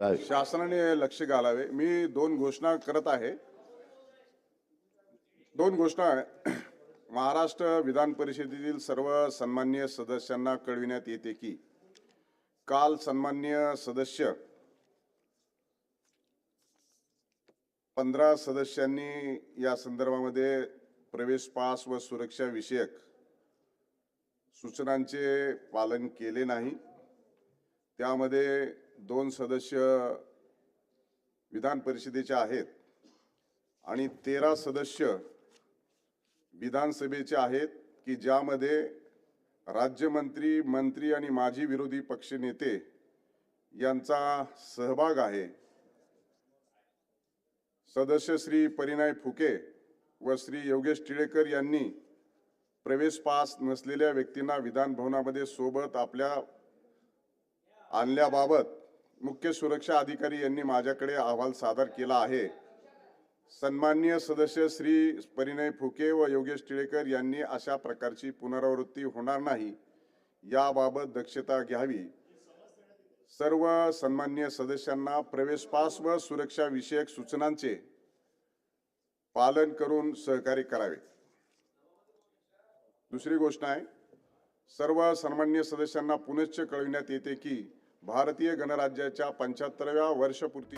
शासनाने लक्ष घालावे. मी दोन घोषणा करत आहे. दोन घोषणा महाराष्ट्र विधान परिषदेतील सर्व सन्मान्य सदस्यांना कळविण्यात येते की काल सन्मान्य सदस्य पंधरा सदस्यांनी या संदर्भामध्ये प्रवेश पास व सुरक्षा विषयक सूचनांचे पालन केले नाही. त्यामध्ये दोन सदस्य विधान परिषदेचे आहेत आणि तेरा सदस्य विधानसभेचे आहेत की ज्यामध्ये राज्यमंत्री मंत्री आणि माजी विरोधी पक्षनेते यांचा सहभाग आहे. सदस्य श्री परिणय फुके व श्री योगेश टिळेकर यांनी प्रवेश पास नसलेल्या व्यक्तींना विधान भवनामध्ये सोबत आपल्या आणल्याबाबत मुख्य सुरक्षा अधिकारी यांनी माझ्याकडे अहवाल सादर केला आहे. सन्माननीय सदस्य श्री परिणय फुके व योगेश टिळेकर यांनी अशा प्रकारची पुनरावृत्ती होणार नाही याबाबत दक्षता घ्यावी. सर्व सन्मान्य सदस्यांना प्रवेश पास व सुरक्षा विषयक सूचनांचे पालन करून सहकार्य करावे. दुसरी गोष्ट आहे सर्व सन्मान्य सदस्यांना पुनश्च कळविण्यात येते की भारतीय गणराज्याच्या पंच्याहत्तराव्या वर्षपूर्ती.